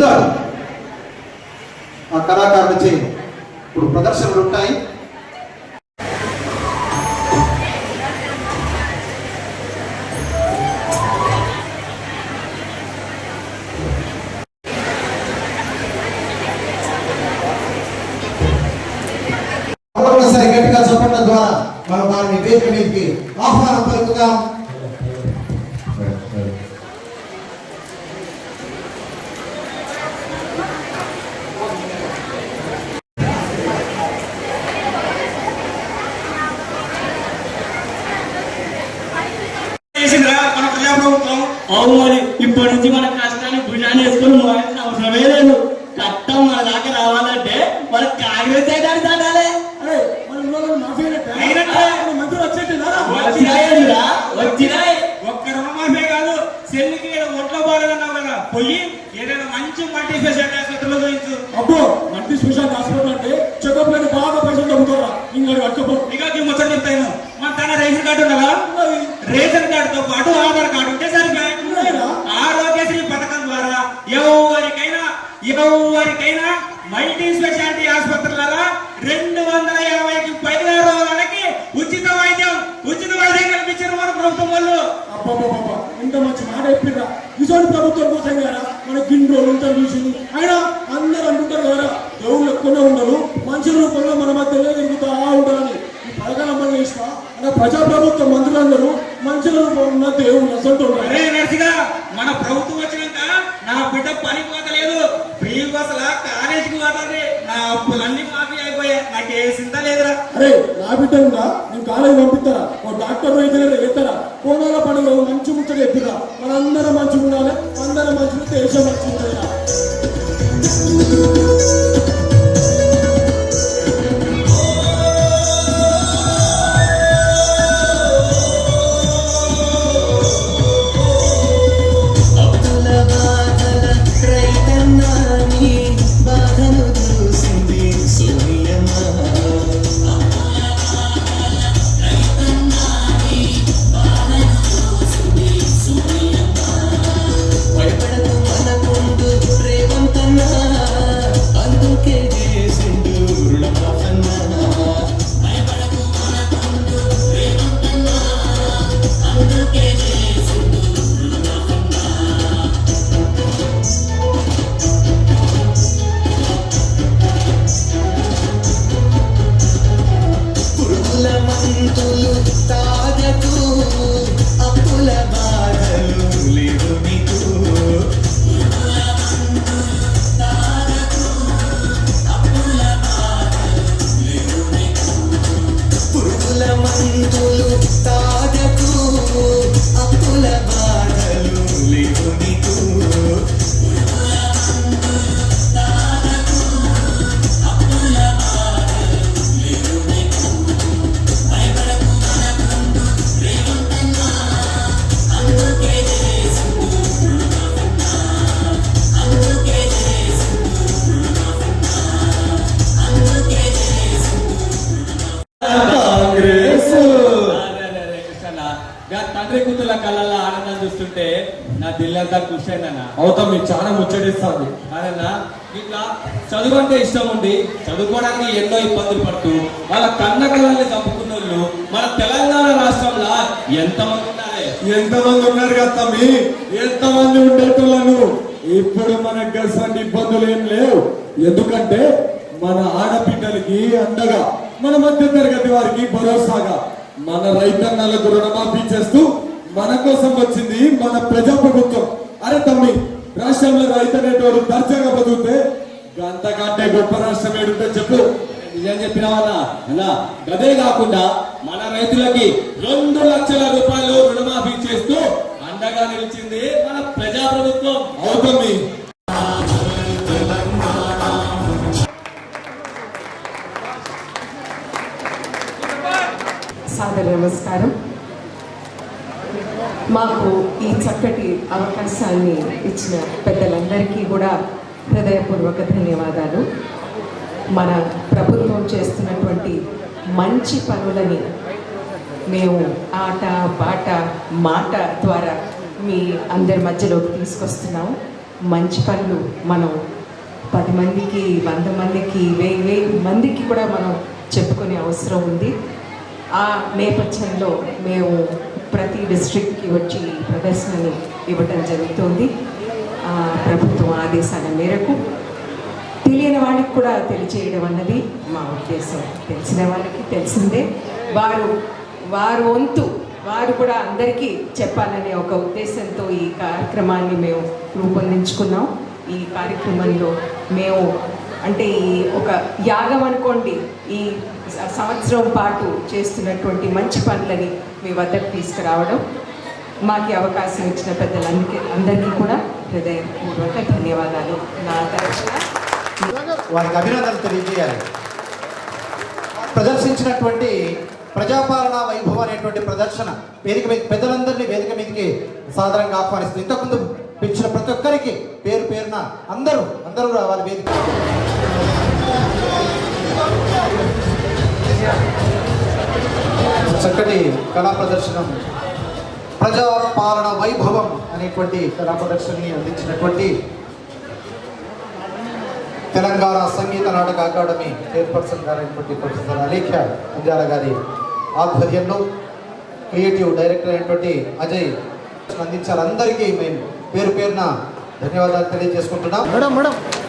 బృందాలు ఆ కళాకారులచే ఇప్పుడు ప్రదర్శనలు ఉంటాయి. చెప్పడం ద్వారా మనం వారిని వేదిక మీదకి ఆహ్వానం పలుకుతాం చేసిందిరా మన ప్రజాప్రభుత్వం అవును మరి ఇప్పటి నుంచి మన కష్టాన్ని భుజాన్ని వేసుకొని మోయాల్సిన అవసరమే లేదు. చట్టం మన దాకా రావాలంటే మన కాంగ్రెస్ చేయడానికి వచ్చినాయి ఒక్క రుణమాఫీ కాదు సెల్లికి ఈడ ఒంట్లో బాగాలన్నావు కదా? పోయి ఏదైనా మంచి మల్టీ స్పెషాలిటీ ఆసుపత్రిలో చూపించు అబ్బో మల్టీ స్పెషాలిటీ హాస్పిటల్ అంటే చెకప్ లేని బాగా పైసలు తగ్గుతారా ఇంకా ముచ్చట చెప్తాను మన తన రేషన్ కార్డు ఉన్నదా? రేషన్ కార్డుతో పాటు ఆధార్ కార్డు ఉంటే సరిపోయి ఎవరికైనా ఎవరికైనా మల్టీ స్పెషాలిటీ ఆసుపత్రులలో రెండు వందల యాభైకి పైగా రోగాలకి ఉచిత వైద్యం ఉచిత వైద్యం కల్పించారు మన ప్రభుత్వం వాళ్ళు. ఇంత మంచి మాట చెప్పిండ్రా ఇటువంటి ప్రభుత్వం కోసం కదా? మన గిన్నె ఉంటారు చూసింది. అయినా అందరూ అంటుంటారు కదా దేవుళ్ళు ఎక్కువనే ఉండరు మంచి రూపంలో మన మధ్యలో తిరుగుతా ఉంటారని. ఈ పథకాల అమలు చేసిన ప్రజాప్రభుత్వ మంత్రులందరూ మంచి రూపంలో ఉన్న దేవుళ్ళు అసలు ఏ అరే నా బిడ్డ ఉందా నేను కాలేజీ పంపిస్తారా? ఓ డాక్టర్ అయితే ఎత్తారా? కోనాల పండుగ మంచి ముచ్చట ఎత్తురా? మనందరం మంచిగా ఉండాలి అందరం మంచిగా దేశం మంచిగా గా తండ్రి కూతుర్ల కళ్ళల్లో ఆనందం చూస్తుంటే నా దిల్లంతా ఖుషి అయిందన్న అవుతాం మీకు చాలా ముచ్చటిస్తాను అదన్నా ఇట్లా చదువు అంటే ఇష్టం ఉండి చదువుకోవడానికి ఎన్నో ఇబ్బందులు పడుతూ వాళ్ళ కన్న కళల్ని చంపుకున్న వాళ్ళు మన తెలంగాణ రాష్ట్రంలో ఎంతమంది ఉన్నారే? ఎంతమంది ఉన్నారు కదా తమ్మి? ఎంతమంది ఉండేటోళ్ళను? ఇప్పుడు మనకు అటువంటి ఇబ్బందులు ఏం లేవు. ఎందుకంటే మన ఆడబిడ్డలకి అండగా మన మధ్య తరగతి వారికి భరోసాగా మన రైతన్నలకు రుణమాఫీ చేస్తూ మన కోసం వచ్చింది మన ప్రజా ప్రభుత్వం. అరే తమ్మి రాష్ట్రంలో రైతనేటోడు దర్జాగా బతుకుతే అంతకంటే గొప్ప రాష్ట్రం ఏడుంటే చెప్పు. నిజం చెప్పినావన్నా అన్నా? గదే కాకుండా మన రైతులకి రెండు లక్షల రూపాయలు రుణమాఫీ చేస్తూ అండగా నిలిచింది మన ప్రజా ప్రభుత్వం. అవుతుంది సాదర నమస్కారం. మాకు ఈ చక్కటి అవకాశాన్ని ఇచ్చిన పెద్దలందరికీ కూడా హృదయపూర్వక ధన్యవాదాలు. మన ప్రభుత్వం చేస్తున్నటువంటి మంచి పనులని మేము ఆట పాట మాట ద్వారా మీ అందరి మధ్యలోకి తీసుకొస్తున్నాము మంచి పనులు మనం పది మందికి వంద మందికి వెయ్యి వెయ్యి మందికి కూడా మనం చెప్పుకునే అవసరం ఉంది. ఆ నేపథ్యంలో మేము ప్రతి డిస్ట్రిక్ట్కి వచ్చి ఈ ఇవ్వటం జరుగుతుంది. ప్రభుత్వం ఆదేశాల మేరకు తెలియని వాళ్ళకి కూడా తెలియచేయడం అన్నది మా ఉద్దేశం. తెలిసిన వాళ్ళకి తెలిసిందే. వారు వారు వంతు వారు కూడా అందరికీ చెప్పాలనే ఒక ఉద్దేశంతో ఈ కార్యక్రమాన్ని మేము రూపొందించుకున్నాం. ఈ కార్యక్రమంలో మేము అంటే ఈ ఒక యాగం అనుకోండి. ఈ సంవత్సరం పాటు చేస్తున్నటువంటి మంచి పనులని మీ వద్దకు తీసుకురావడం మాకు అవకాశం ఇచ్చిన పెద్దలందరికీ అందరికీ కూడా హృదయపూర్వక ధన్యవాదాలు. నా తరఫున వారికి అభినందనలు తెలియజేయాలి. ప్రదర్శించినటువంటి ప్రజాపాలన వైభవం అనేటువంటి ప్రదర్శన వేదిక మీద పెద్దలందరినీ వేదిక మీదకి సాధారణంగా ఆహ్వానిస్తుంది. ఇంతకుముందు పిలిచిన ప్రతి ఒక్కరికి పేరు పేరున అందరూ అందరూ రావాలి వేదిక. చక్కటి కళా ప్రదర్శనం ప్రజాపాలన వైభవం అనేటువంటి కళా ప్రదర్శనని అందించినటువంటి తెలంగాణ సంగీత నాటక అకాడమీ చైర్పర్సన్ గారైనటువంటి ప్రొఫెసర్ అలేఖ్య అంజాల గారి ఆధ్వర్యంలో క్రియేటివ్ డైరెక్టర్ అయినటువంటి అజయ్ అందించారు. అందరికీ మేము పేరు పేరున ధన్యవాదాలు తెలియజేసుకుంటున్నాం. Madam madam madam.